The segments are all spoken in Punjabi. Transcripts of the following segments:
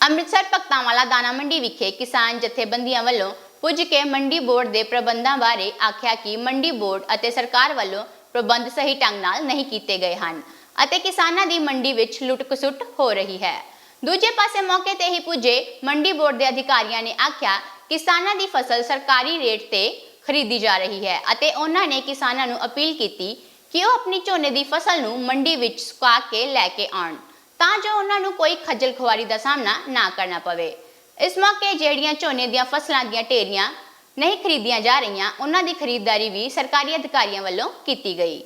ਅੰਮ੍ਰਿਤਸਰ ਭਗਤਾਂ ਵਾਲਾ ਦਾਣਾ ਮੰਡੀ ਵਿਖੇ ਕਿਸਾਨ ਜਥੇਬੰਦੀਆਂ ਵੱਲੋਂ ਪੁੱਜ ਕੇ ਮੰਡੀ ਬੋਰਡ ਦੇ ਪ੍ਰਬੰਧਾਂ ਬਾਰੇ ਆਖਿਆ ਕਿ ਮੰਡੀ ਬੋਰਡ ਅਤੇ ਸਰਕਾਰ ਵੱਲੋਂ ਪ੍ਰਬੰਧ ਸਹੀ ਢੰਗ ਨਾਲ ਨਹੀਂ ਕੀਤੇ ਗਏ ਹਨ ਅਤੇ ਕਿਸਾਨਾਂ ਦੀ ਮੰਡੀ ਵਿੱਚ ਲੁੱਟ-ਖਸੁੱਟ ਹੋ ਰਹੀ ਹੈ। ਦੂਜੇ ਪਾਸੇ ਮੌਕੇ ਤੇ ਹੀ ਪੁੱਜੇ ਮੰਡੀ ਬੋਰਡ ਦੇ ਅਧਿਕਾਰੀਆਂ ਨੇ ਆਖਿਆ, ਕਿਸਾਨਾਂ ਦੀ ਫਸਲ ਸਰਕਾਰੀ ਰੇਟ ਤੇ ਖਰੀਦੀ ਜਾ ਰਹੀ ਹੈ ਅਤੇ ਉਹਨਾਂ ਨੇ ਕਿਸਾਨਾਂ ਨੂੰ ਅਪੀਲ ਕੀਤੀ ਕਿ ਉਹ ਆਪਣੀ ਝੋਨੇ ਦੀ ਫਸਲ ਨੂੰ ਮੰਡੀ ਵਿੱਚ ਸੁਕਾ ਕੇ ਲੈ ਕੇ ਆਉਣ। ਤਾਂ ਜੋ ਉਹਨਾਂ ਨੂੰ ਕੋਈ ਖੱਜਲ ਖੁਆਰੀ ਦਾ ਸਾਹਮਣਾ ਨਾ ਕਰਨਾ ਪਵੇ। ਇਸ ਮੌਕੇ ਜਿਹੜੀਆਂ ਝੋਨੇ ਦੀਆਂ ਫਸਲਾਂ ਦੀਆਂ ਢੇਰੀਆਂ ਨਹੀਂ ਖਰੀਦੀਆਂ ਜਾ ਰਹੀਆਂ, ਉਹਨਾਂ ਦੀ ਖਰੀਦਦਾਰੀ ਵੀ ਸਰਕਾਰੀ ਅਧਿਕਾਰੀਆਂ ਵੱਲੋਂ ਕੀਤੀ ਗਈ।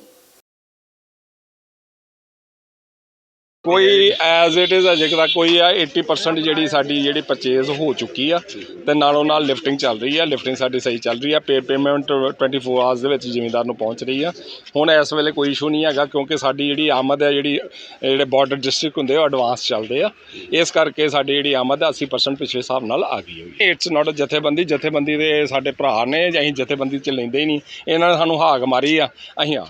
ਕੋਈ ਐਜ਼ ਇਟ ਇਜ਼ ਅਜੇ ਤੱਕ ਕੋਈ ਆ 80% ਜਿਹੜੀ ਸਾਡੀ ਜਿਹੜੀ ਪਰਚੇਜ਼ ਹੋ ਚੁੱਕੀ ਆ ਤੇ ਨਾਲੋਂ ਨਾਲ ਲਿਫਟਿੰਗ ਚੱਲ ਰਹੀ ਆ ਲਿਫਟਿੰਗ ਸਾਡੀ ਸਹੀ ਚੱਲ ਰਹੀ ਆ ਪੇ ਪੇਮੈਂਟ 24 ਆਵਰਸ ਦੇ ਵਿੱਚ ਜ਼ਿਮੀਂਦਾਰ ਨੂੰ ਪਹੁੰਚ ਰਹੀ ਆ। ਹੁਣ ਇਸ ਵੇਲੇ ਕੋਈ ਇਸ਼ੂ ਨਹੀਂ ਹੈਗਾ ਕਿਉਂਕਿ ਸਾਡੀ ਜਿਹੜੀ ਆਮਦ ਹੈ ਜਿਹੜੀ ਜਿਹੜੇ ਬਾਰਡਰ ਡਿਸਟ੍ਰਿਕਟ ਹੁੰਦੇ ਆ ਉਹ ਐਡਵਾਂਸ ਚੱਲਦੇ ਆ। ਇਸ ਕਰਕੇ ਸਾਡੀ ਜਿਹੜੀ ਆਮਦ ਹੈ 80% ਪਿਛਲੇ ਹਿਸਾਬ ਨਾਲ ਆ ਗਈ ਹੋਈ। ਇਟਸ ਨਾਟ ਜਥੇਬੰਦੀ ਜਥੇਬੰਦੀ ਦੇ ਸਾਡੇ ਭਰਾ ਨੇ ਅਸੀਂ ਜਥੇਬੰਦੀ ਚ ਲੈਂਦੇ ਹੀ ਨਹੀਂ। ਇਹਨਾਂ ਨੇ ਸਾਨੂੰ ਹਾਕ ਮਾਰੀ ਆ ਅਸੀਂ ਆ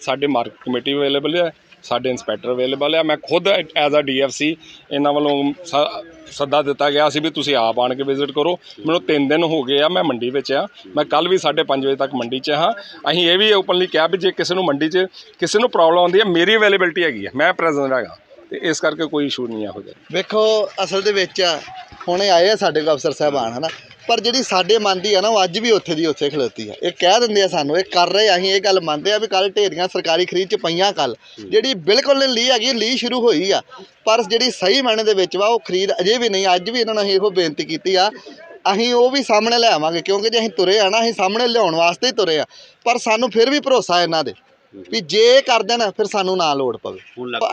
ਸਾਡੇ ਮਾਰਕੀਟ ਕਮੇਟੀ ਅਵੇਲੇਬਲ ਹੈ ਸਾਡੇ ਇੰਸਪੈਕਟਰ ਅਵੇਲੇਬਲ ਆ। ਮੈਂ ਖੁਦ ਐਜ਼ ਅ ਡੀਐਫਸੀ ਇਹਨਾਂ ਵੱਲੋਂ ਸ- ਸੱਦਾ ਦਿੱਤਾ ਗਿਆ ਸੀ ਵੀ ਤੁਸੀਂ ਆਪ ਆਣ ਕੇ ਵਿਜ਼ਿਟ ਕਰੋ। ਮੈਨੂੰ 3 ਦਿਨ ਹੋ ਗਏ ਆ, ਮੈਂ ਮੰਡੀ ਵਿੱਚ ਆ। ਮੈਂ ਕੱਲ ਵੀ 5:30 ਵਜੇ ਤੱਕ ਮੰਡੀ 'ਚ ਹਾਂ ਅਸੀਂ ਇਹ ਵੀ ਓਪਨਲੀ ਕਿਹਾ ਵੀ ਜੇ ਕਿਸੇ ਨੂੰ ਮੰਡੀ 'ਚ ਕਿਸੇ ਨੂੰ ਪ੍ਰੋਬਲਮ ਆਉਂਦੀ ਹੈ, ਮੇਰੀ ਅਵੇਲੇਬਿਲਟੀ ਹੈਗੀ ਹੈ ਮੈਂ ਪ੍ਰੈਜ਼ੈਂਟ ਹੈਗਾ। ਤੇ ਇਸ ਕਰਕੇ ਕੋਈ ਇਸ਼ੂ ਨਹੀਂ ਆ ਹੋ ਜਾਏ ਵੇਖੋ, ਅਸਲ ਦੇ ਵਿੱਚ ਹੁਣੇ ਆਏ ਆ ਸਾਡੇ ਕੋਲ ਅਫਸਰ ਸਾਹਿਬਾਨ, ਹਨਾ? ਪਰ ਜਿਹੜੀ ਸਾਡੇ ਮਨ ਦੀ ਆ ਨਾ ਉਹ ਅੱਜ ਵੀ ਉੱਥੇ ਦੀ ਉੱਥੇ ਖਲੋਤੀ ਆ। ਇਹ ਕਹਿ ਦਿੰਦੇ ਆ ਸਾਨੂੰ ਇਹ ਕਰ ਰਹੇ ਆ, ਅਸੀਂ ਇਹ ਗੱਲ ਮੰਨਦੇ ਆ ਵੀ ਕੱਲ ਢੇਰੀਆਂ ਸਰਕਾਰੀ ਖਰੀਦ ਚ ਪਈਆਂ ਕੱਲ ਜਿਹੜੀ ਬਿਲਕੁਲ ਲੀ ਹੈਗੀ ਲੀ ਸ਼ੁਰੂ ਹੋਈ ਆ ਪਰ ਜਿਹੜੀ ਸਹੀ ਮਾਇਨੇ ਦੇ ਵਿੱਚ ਵਾ ਉਹ ਖਰੀਦ ਅਜੇ ਵੀ ਨਹੀਂ ਅੱਜ ਵੀ ਇਹਨਾਂ ਨੂੰ ਅਸੀਂ ਇਹੋ ਬੇਨਤੀ ਕੀਤੀ ਆ। ਅਸੀਂ ਉਹ ਵੀ ਸਾਹਮਣੇ ਲੈ ਆਵਾਂਗੇ ਕਿਉਂਕਿ ਜੇ ਅਸੀਂ ਤੁਰੇ ਆ ਨਾ ਅਸੀਂ ਸਾਹਮਣੇ ਲਿਆਉਣ ਵਾਸਤੇ ਹੀ ਤੁਰੇ ਆ। ਪਰ ਸਾਨੂੰ ਫਿਰ ਵੀ ਭਰੋਸਾ ਇਹਨਾਂ ਦੇ ਵੀ ਜੇ ਇਹ ਕਰ ਦੇਣ ਫਿਰ ਸਾਨੂੰ ਨਾ ਲੋੜ ਪਵੇ।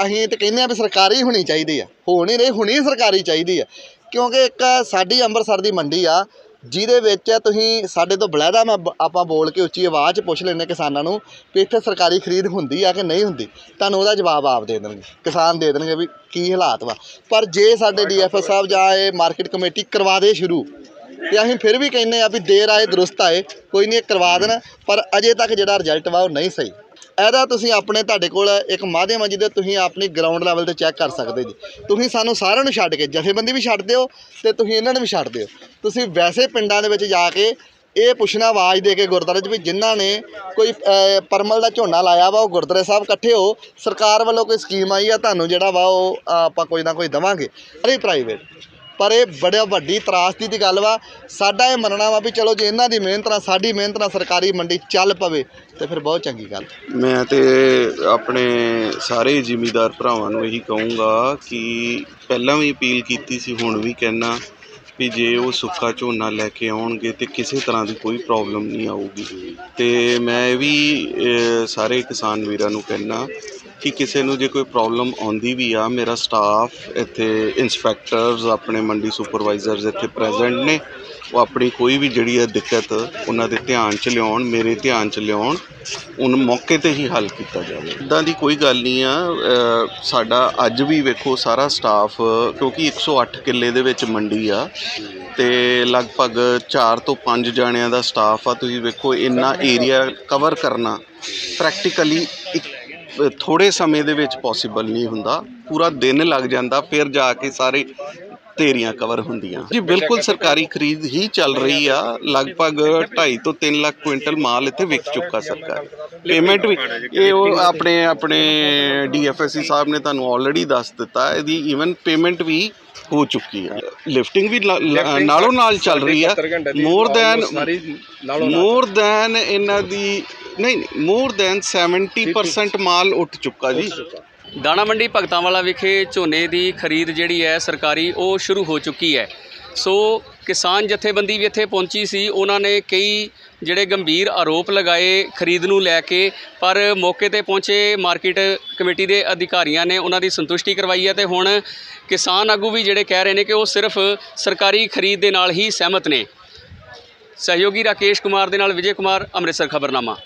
ਅਸੀਂ ਤੇ ਕਹਿੰਦੇ ਆ ਵੀ ਸਰਕਾਰੀ ਹੋਣੀ ਚਾਹੀਦੀ ਆ ਹੋ ਨਹੀਂ ਰਹੀ ਹੁਣੀ ਸਰਕਾਰੀ ਚਾਹੀਦੀ ਆ। ਕਿਉਂਕਿ ਇੱਕ ਸਾਡੀ ਅੰਮ੍ਰਿਤਸਰ ਦੀ ਮੰਡੀ ਆ, ਜਿਹਦੇ ਵਿੱਚ ਤੁਸੀਂ ਸਾਡੇ ਤੋਂ ਬਲੈਦਾ ਮੈਂ ਆਪਾਂ ਬੋਲ ਕੇ ਉੱਚੀ ਆਵਾਜ਼ 'ਚ ਪੁੱਛ ਲੈਂਦੇ ਕਿਸਾਨਾਂ ਨੂੰ ਵੀ ਇੱਥੇ ਸਰਕਾਰੀ ਖਰੀਦ ਹੁੰਦੀ ਆ ਕਿ ਨਹੀਂ ਹੁੰਦੀ? ਤੁਹਾਨੂੰ ਉਹਦਾ ਜਵਾਬ ਆਪ ਦੇ ਦੇਣਗੇ, ਕਿਸਾਨ ਦੇ ਦੇਣਗੇ ਵੀ ਕੀ ਹਾਲਾਤ ਵਾ। ਪਰ ਜੇ ਸਾਡੇ ਡੀਐਫਐਸ ਸਾਹਿਬ ਜਾਂ ਇਹ ਮਾਰਕੀਟ ਕਮੇਟੀ ਕਰਵਾ ਦੇ ਸ਼ੁਰੂ, ਤੇ ਅਸੀਂ ਫਿਰ ਵੀ ਕਹਿੰਦੇ ਆ ਵੀ ਦੇਰ ਆਏ, ਦਰੁਸਤ ਆਏ, ਕੋਈ ਨਹੀਂ ਇਹ ਕਰਵਾ ਦੇਣ, ਪਰ ਅਜੇ ਤੱਕ ਜਿਹੜਾ ਰਿਜ਼ਲਟ ਵਾ ਉਹ ਨਹੀਂ ਸਹੀ। ਇਹਦਾ ਤੁਸੀਂ ਆਪਣੇ ਤੁਹਾਡੇ ਕੋਲ ਇੱਕ ਮਾਧਿਅਮ ਆ ਜਿਹਦੇ ਤੁਸੀਂ ਆਪਣੀ ਗਰਾਊਂਡ ਲੈਵਲ ਤੇ ਚੈੱਕ ਕਰ ਸਕਦੇ ਜੀ। ਤੁਸੀਂ ਸਾਨੂੰ ਸਾਰਿਆਂ ਨੂੰ ਛੱਡ ਕੇ ਜਥੇਬੰਦੀ ਵੀ ਛੱਡ ਦਿਓ ਤੇ ਤੁਸੀਂ ਇਹਨਾਂ ਨੂੰ ਵੀ ਛੱਡ ਦਿਓ। ਤੁਸੀਂ ਵੈਸੇ ਪਿੰਡਾਂ ਦੇ ਵਿੱਚ ਜਾ ਕੇ ਇਹ ਪੁੱਛਣਾ ਆਵਾਜ਼ ਦੇ ਕੇ ਗੁਰਦੁਆਰੇ 'ਚ ਵੀ ਜਿਨ੍ਹਾਂ ਨੇ ਕੋਈ ਪਰਮਲ ਦਾ ਝੋਨਾ ਲਾਇਆ ਵਾ, ਉਹ ਗੁਰਦੁਆਰੇ ਸਾਹਿਬ ਇਕੱਠੇ ਹੋ, ਸਰਕਾਰ ਵੱਲੋਂ ਕੋਈ ਸਕੀਮ ਆਈ ਆ, ਤੁਹਾਨੂੰ ਜਿਹੜਾ ਵਾ ਉਹ ਆਪਾਂ ਕੋਈ ਨਾ ਕੋਈ ਦਵਾਂਗੇ। ਅਰੇ ਪ੍ਰਾਈਵੇਟ ਪਰ ਇਹ ਬੜਾ ਵੱਡੀ ਤਰਾਸਦੀ ਦੀ ਗੱਲ ਵਾ। ਸਾਡਾ ਇਹ ਮੰਨਣਾ ਵਾ ਵੀ ਚਲੋ ਜੇ ਇਹਨਾਂ ਦੀ ਮਿਹਨਤ ਨਾਲ, ਸਾਡੀ ਮਿਹਨਤ ਨਾਲ ਸਰਕਾਰੀ ਮੰਡੀ ਚੱਲ ਪਵੇ, ਤੇ ਫਿਰ ਬਹੁਤ ਚੰਗੀ ਗੱਲ। ਮੈਂ ਤੇ ਆਪਣੇ ਸਾਰੇ ਜ਼ਿਮੀਦਾਰ ਭਰਾਵਾਂ ਨੂੰ ਇਹੀ ਕਹੂੰਗਾ ਕਿ ਪਹਿਲਾਂ ਵੀ ਅਪੀਲ ਕੀਤੀ ਸੀ, ਹੁਣ ਵੀ ਕਹਿਣਾ ਵੀ ਜੇ ਉਹ ਸੁੱਕਾ ਝੋਨਾ ਲੈ ਕੇ ਆਉਣਗੇ ਤੇ ਕਿਸੇ ਤਰ੍ਹਾਂ ਦੀ ਕੋਈ ਪ੍ਰੋਬਲਮ ਨਹੀਂ ਆਊਗੀ। ਤੇ ਮੈਂ ਇਹ ਵੀ ਸਾਰੇ ਕਿਸਾਨ ਵੀਰਾਂ ਨੂੰ ਕਹਿਣਾ ਕਿ ਕਿਸੇ ਨੂੰ ਜੇ ਕੋਈ ਪ੍ਰੋਬਲਮ ਆਉਂਦੀ ਵੀ ਆ, ਮੇਰਾ ਸਟਾਫ ਇੱਥੇ ਇਨਸਪੈਕਟਰਸ ਆਪਣੇ ਮੰਡੀ ਸੁਪਰਵਾਈਜ਼ਰਸ ਇੱਥੇ ਪ੍ਰੈਜ਼ੈਂਟ ਨੇ। ਉਹ ਆਪਣੀ ਕੋਈ ਵੀ ਜਿਹੜੀ ਹੈ ਦਿੱਕਤ, ਉਹਨਾਂ ਦੇ ਧਿਆਨ 'ਚ ਲਿਆਉਣ, ਮੇਰੇ ਧਿਆਨ 'ਚ ਲਿਆਉਣ, ਉਹਨੂੰ ਮੌਕੇ ਤੇ ਹੀ ਹੱਲ ਕੀਤਾ ਜਾਵੇ। ਇਦਾਂ ਦੀ ਕੋਈ ਗੱਲ ਨਹੀਂ ਆ। ਸਾਡਾ ਅੱਜ ਵੀ ਵੇਖੋ ਸਾਰਾ ਸਟਾਫ ਕਿਉਂਕਿ 108 ਕਿੱਲੇ ਦੇ ਵਿੱਚ ਮੰਡੀ ਆ ਤੇ ਲਗਭਗ 4 ਤੋਂ 5 ਜਾਣਿਆਂ ਦਾ ਸਟਾਫ ਆ। ਤੁਸੀਂ ਵੇਖੋ, ਇੰਨਾ ਏਰੀਆ ਕਵਰ ਕਰਨਾ ਪ੍ਰੈਕਟੀਕਲੀ ਥੋੜੇ ਸਮੇਂ ਦੇ ਵਿੱਚ ਪੋਸੀਬਲ ਨਹੀਂ ਹੁੰਦਾ। ਪੂਰਾ ਦਿਨ ਲੱਗ ਜਾਂਦਾ ਫਿਰ ਜਾ ਕੇ ਸਾਰੇ ਢੇਰੀਆਂ ਕਵਰ ਹੁੰਦੀਆਂ। ਜੀ ਬਿਲਕੁਲ ਸਰਕਾਰੀ ਖਰੀਦ ਹੀ ਚੱਲ ਰਹੀ ਆ। ਲਗਭਗ 2.5 ਤੋਂ 3 ਲੱਖ ਕੁਇੰਟਲ ਮਾਲ ਇੱਥੇ ਵਿਕ ਚੁੱਕਾ ਸਰਕਾਰੀ। ਪੇਮੈਂਟ ਵੀ ਇਹ ਉਹ ਆਪਣੇ ਆਪਣੇ ਡੀਐਫਐਸਸੀ ਸਾਹਿਬ ਨੇ ਤੁਹਾਨੂੰ ਆਲਰੇਡੀ ਦੱਸ ਦਿੱਤਾ। ਇਹਦੀ ਈਵਨ ਪੇਮੈਂਟ ਵੀ ਹੋ ਚੁੱਕੀ ਆ। ਲਿਫਟਿੰਗ ਵੀ ਨਾਲੋਂ ਨਾਲ ਚੱਲ ਰਹੀ ਆ। ਮੋਰ ਦੈਨ ਮੋਰ ਦੈਨ ਇਹਨਾਂ ਦੀ ਨਹੀਂ ਮੋਰ ਦੈਨ 70% ਮਾਲ ਉੱਠ ਚੁੱਕਾ ਜੀ। ਦਾਣਾ ਮੰਡੀ ਭਗਤਾਂ ਵਾਲਾ ਵਿਖੇ ਝੋਨੇ ਦੀ ਖਰੀਦ ਜਿਹੜੀ ਹੈ ਸਰਕਾਰੀ ਉਹ ਸ਼ੁਰੂ ਹੋ ਚੁੱਕੀ ਹੈ। ਸੋ ਕਿਸਾਨ ਜਥੇਬੰਦੀ ਵੀ ਇੱਥੇ ਪਹੁੰਚੀ ਸੀ ਉਹਨਾਂ ਨੇ ਕਈ ਜਿਹੜੇ ਗੰਭੀਰ ਆਰੋਪ ਲਗਾਏ ਖਰੀਦ ਨੂੰ ਲੈ ਕੇ ਪਰ ਮੌਕੇ ਤੇ ਪਹੁੰਚੇ ਮਾਰਕੀਟ ਕਮੇਟੀ ਦੇ ਅਧਿਕਾਰੀਆਂ ਨੇ ਉਹਨਾਂ ਦੀ ਸੰਤੁਸ਼ਟੀ ਕਰਵਾਈ ਹੈ ਤੇ ਹੁਣ ਕਿਸਾਨ ਆਗੂ ਵੀ ਜਿਹੜੇ ਕਹਿ ਰਹੇ ਨੇ ਕਿ ਉਹ ਸਿਰਫ ਸਰਕਾਰੀ ਖਰੀਦ ਦੇ ਨਾਲ ਹੀ ਸਹਿਮਤ ਨੇ। ਸਹਿਯੋਗੀ ਰਾਕੇਸ਼ ਕੁਮਾਰ ਦੇ ਨਾਲ ਵਿਜੇ ਕੁਮਾਰ ਅੰਮ੍ਰਿਤਸਰ ਖਬਰਨਾਮਾ।